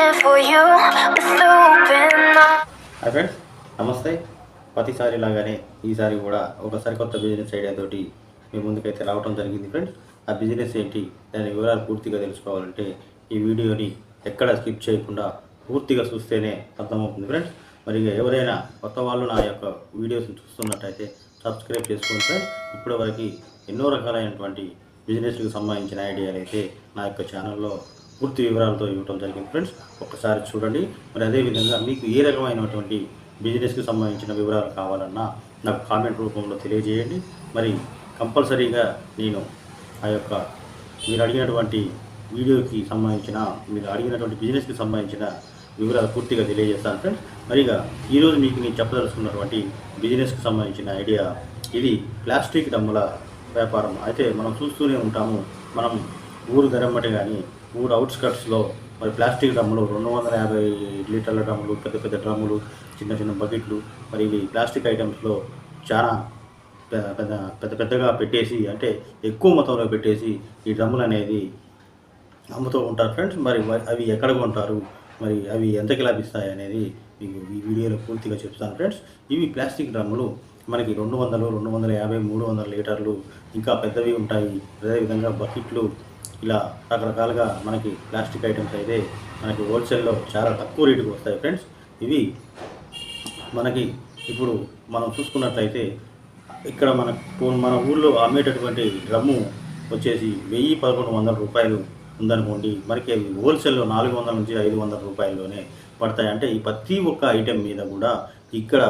Hi friends నమస్తే. ప్రతిసారి లాగానే ఈసారి కూడా ఒక సరికొత్త బిజినెస్ ఐడియా తోటి మీ ముందుకైతే రావడం జరిగింది ఫ్రెండ్స్. ఆ బిజినెస్ ఏంటి దాని వివరాలు పూర్తిగా తెలుసుకోవాలంటే ఈ వీడియోని ఎక్కడ స్కిప్ చేయకుండా పూర్తిగా చూస్తేనే అర్థమవుతుంది ఫ్రెండ్స్. మరి ఎవరైనా కొత్త వాళ్ళు నా యొక్క వీడియోస్ని చూస్తున్నట్టయితే సబ్స్క్రైబ్ చేసుకోండి ఫ్రెండ్స్. ఇప్పటివరకు ఎన్నో రకాలైనటువంటి బిజినెస్కి సంబంధించిన ఐడియాలు అయితే నా యొక్క ఛానల్లో పూర్తి వివరాలతో ఇవ్వడం జరిగింది. ఫ్రెండ్స్ ఒక్కసారి చూడండి. మరి అదేవిధంగా మీకు ఏ రకమైనటువంటి బిజినెస్కి సంబంధించిన వివరాలు కావాలన్నా నాకు కామెంట్ రూపంలో తెలియజేయండి. మరి కంపల్సరీగా నేను ఆ యొక్క మీరు అడిగినటువంటి వీడియోకి సంబంధించిన మీరు అడిగినటువంటి బిజినెస్కి సంబంధించిన వివరాలు పూర్తిగా తెలియజేస్తాను. ఫ్రెండ్స్ మరిగా ఈరోజు మీకు నేను చెప్పదలుచుకున్నటువంటి బిజినెస్కి సంబంధించిన ఐడియా ఇది ప్లాస్టిక్ డమ్ముల వ్యాపారం. అయితే మనం చూస్తూనే ఉంటాము మనం ఊరు ధరమ్మటి కానీ ఊరు అవుట్స్కట్స్లో మరి ప్లాస్టిక్ డ్రమ్ములు రెండు వందల యాభై లీటర్ల డ్రమ్ములు పెద్ద పెద్ద డ్రమ్ములు చిన్న చిన్న బకెట్లు మరి ఇవి ప్లాస్టిక్ ఐటమ్స్లో చాలా పెద్ద పెద్ద పెద్ద పెద్దగా పెట్టేసి అంటే ఎక్కువ మొత్తంలో పెట్టేసి ఈ డ్రమ్ములు అనేది అమ్ముతూ ఉంటారు ఫ్రెండ్స్. మరి అవి ఎక్కడ కొంటారు? మరి అవి ఎంతకి లభిస్తాయి అనేది మీకు ఈ వీడియోలో పూర్తిగా చెప్తాను ఫ్రెండ్స్. ఇవి ప్లాస్టిక్ డ్రమ్ములు మనకి రెండు వందలు రెండు వందల యాభై మూడు వందల లీటర్లు ఇంకా పెద్దవి ఉంటాయి. అదేవిధంగా బకెట్లు ఇలా రకరకాలుగా మనకి ప్లాస్టిక్ ఐటమ్స్ అయితే మనకి హోల్సేల్లో చాలా తక్కువ రేటుకి వస్తాయి ఫ్రెండ్స్. ఇవి మనకి ఇప్పుడు మనం చూసుకున్నట్లయితే ఇక్కడ మన మన ఊర్లో అమ్మేటటువంటి డ్రమ్ము వచ్చేసి వెయ్యి పదకొండు వందల రూపాయలు ఉందనుకోండి. మనకి అవి హోల్సేల్లో నాలుగు వందల నుంచి ఐదు వందల రూపాయల్లోనే పడతాయి. అంటే ఈ ప్రతి ఒక్క ఐటెం మీద కూడా ఇక్కడ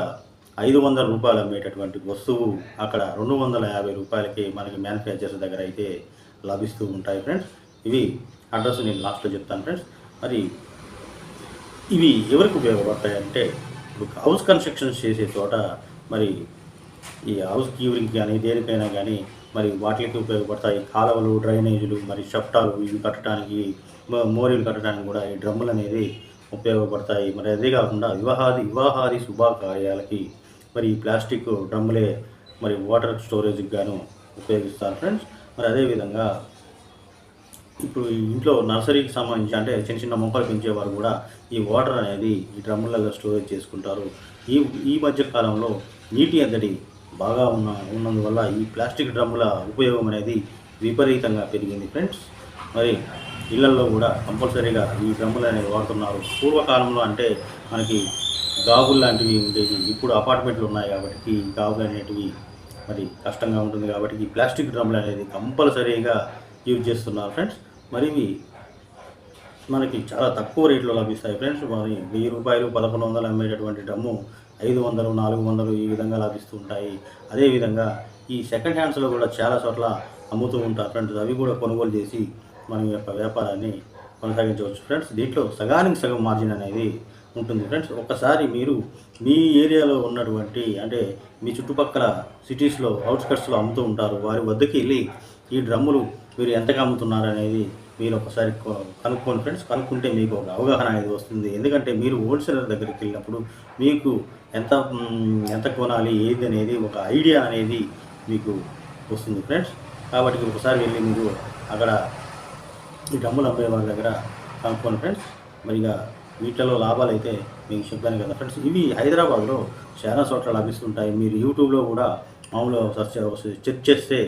ఐదు వందల రూపాయలు అమ్మేటటువంటి వస్తువు అక్కడ రెండు వందల యాభై రూపాయలకి మనకి మ్యానుఫ్యాక్చర్స్ దగ్గర అయితే లభిస్తూ ఉంటాయి ఫ్రెండ్స్. ఇవి అడ్రస్ నేను లాస్ట్లో చెప్తాను ఫ్రెండ్స్. మరి ఇవి ఎవరికి ఉపయోగపడతాయి అంటే ఇప్పుడు హౌస్ కన్స్ట్రక్షన్స్ చేసే చోట మరి ఈ హౌస్ క్యూరింగ్ కానీ దేనికైనా కానీ మరి వాటికి ఉపయోగపడతాయి. కాలువలు డ్రైనేజీలు మరి షఫ్టాలు ఇవి కట్టడానికి మోరీలు కట్టడానికి కూడా ఈ డ్రమ్ములు అనేది ఉపయోగపడతాయి. మరి అదే కాకుండా వివాహాది వివాహాది శుభకార్యాలకి మరి ఈ ప్లాస్టిక్ డ్రమ్ములే మరి వాటర్ స్టోరేజ్కి గాను ఉపయోగిస్తారు ఫ్రెండ్స్. మరి అదేవిధంగా ఇప్పుడు ఇంట్లో నర్సరీకి సంబంధించి అంటే చిన్న చిన్న మొక్కలు పెంచేవారు కూడా ఈ వాటర్ అనేది ఈ డ్రమ్ములలో స్టోరేజ్ చేసుకుంటారు. ఈ ఈ మధ్య కాలంలో నీటి ఎద్దడి బాగా ఉన్న ఉన్నందువల్ల ఈ ప్లాస్టిక్ డ్రమ్ముల ఉపయోగం అనేది విపరీతంగా పెరిగింది. ఫ్రెండ్స్ మరి ఇళ్ళలో కూడా కంపల్సరీగా ఈ డ్రమ్ములు అనేవి వాడుతున్నారు. పూర్వకాలంలో అంటే మనకి గాగులు లాంటివి ఉండేవి. ఇప్పుడు అపార్ట్మెంట్లు ఉన్నాయి కాబట్టి ఈ గాగులు అనేటివి మరి కష్టంగా ఉంటుంది కాబట్టి ఈ ప్లాస్టిక్ డ్రమ్లు అనేది కంపల్సరీగా యూజ్ చేస్తున్నారు ఫ్రెండ్స్. మరి ఇవి మనకి చాలా తక్కువ రేట్లో లభిస్తాయి ఫ్రెండ్స్. మరి వెయ్యి రూపాయలు పదకొండు వందలు అమ్మేటటువంటి డ్రమ్ము ఐదు వందలు నాలుగు వందలు ఈ విధంగా లభిస్తూ ఉంటాయి. అదేవిధంగా ఈ సెకండ్ హ్యాండ్స్లో కూడా చాలా చోట్ల అమ్ముతూ ఉంటారు ఫ్రెండ్స్. అవి కూడా కొనుగోలు చేసి మన యొక్క వ్యాపారాన్ని కొనసాగించవచ్చు ఫ్రెండ్స్. దీంట్లో సగానికి సగం మార్జిన్ అనేది ఉంటుంది. ఫ్రెండ్స్ ఒక్కసారి మీరు మీ ఏరియాలో ఉన్నటువంటి అంటే మీ చుట్టుపక్కల సిటీస్లో అవుట్స్కట్స్లో అమ్ముతూ ఉంటారు. వారి వద్దకి వెళ్ళి ఈ డ్రమ్ములు మీరు ఎంతగా అమ్ముతున్నారు అనేది మీరు ఒకసారి కనుక్కోండి. ఫ్రెండ్స్ కనుక్కుంటే మీకు ఒక అవగాహన అనేది వస్తుంది. ఎందుకంటే మీరు హోల్సేలర్ దగ్గరికి వెళ్ళినప్పుడు మీకు ఎంత ఎంత కొనాలి ఏది అనేది ఒక ఐడియా అనేది మీకు వస్తుంది. ఫ్రెండ్స్ కాబట్టి ఒకసారి వెళ్ళి మీరు అక్కడ ఈ డమ్ములు అమ్మే వాళ్ళ దగ్గర కనుక్కోండి. ఫ్రెండ్స్ మరిగా వీటిలో లాభాలు అయితే మీకు చెప్పాను కదా. ఫ్రెండ్స్ ఇవి హైదరాబాద్లో చాలా చోట్ల లభిస్తుంటాయి. మీరు యూట్యూబ్లో కూడా మామూలుగా సెర్చ్ చెక్ చేస్తే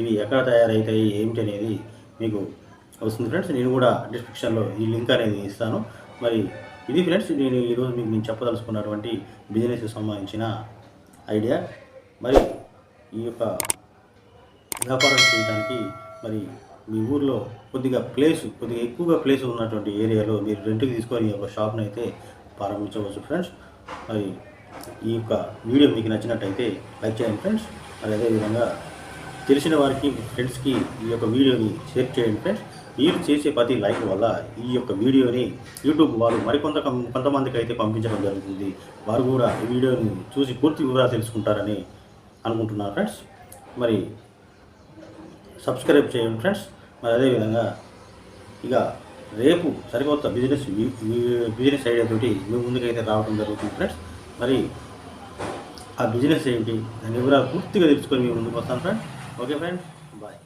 ఇవి ఎక్కడ తయారవుతాయి ఏమిటి అనేది మీకు వస్తుంది. ఫ్రెండ్స్ నేను కూడా డిస్క్రిప్షన్లో ఈ లింక్ అనేది ఇస్తాను. మరి ఇది ఫ్రెండ్స్ నేను ఈరోజు మీకు నేను చెప్పదలుచుకున్నటువంటి బిజినెస్కి సంబంధించిన ఐడియా. మరి ఈ యొక్క వ్యాపారం చేయడానికి మరి మీ ఊర్లో కొద్దిగా ప్లేస్ కొద్దిగా ఎక్కువగా ప్లేస్ ఉన్నటువంటి ఏరియాలో మీరు రెంట్కి తీసుకొని ఒక షాప్ని అయితే ప్రారంభించవచ్చు ఫ్రెండ్స్ మరి ఈ యొక్క వీడియో మీకు నచ్చినట్టయితే లైక్ చేయండి ఫ్రెండ్స్ మరి అదేవిధంగా తెలిసిన వారికి ఫ్రెండ్స్కి ఈ యొక్క వీడియోని షేర్ చేయండి ఫ్రెండ్స్ మీరు చేసే ప్రతి లైక్ వల్ల ఈ యొక్క వీడియోని యూట్యూబ్ వాళ్ళు మరికొంత కొంతమందికి అయితే పంపించడం జరుగుతుంది. వారు కూడా ఈ వీడియోని చూసి పూర్తి వివరాలు తెలుసుకుంటారని అనుకుంటున్నారు ఫ్రెండ్స్ మరి సబ్స్క్రైబ్ చేయండి ఫ్రెండ్స్. మరి అదేవిధంగా ఇక రేపు సరికొత్త బిజినెస్ బిజినెస్ ఐడియా తోటి మీ ముందుకైతే రావడం జరుగుతుంది ఫ్రెండ్స్. మరి ఆ బిజినెస్ ఏంటి? దాని వివరాలు పూర్తిగా తెలుసుకొని మీ ముందుకు వస్తాను ఫ్రెండ్స్. Okay friends. బాయ్.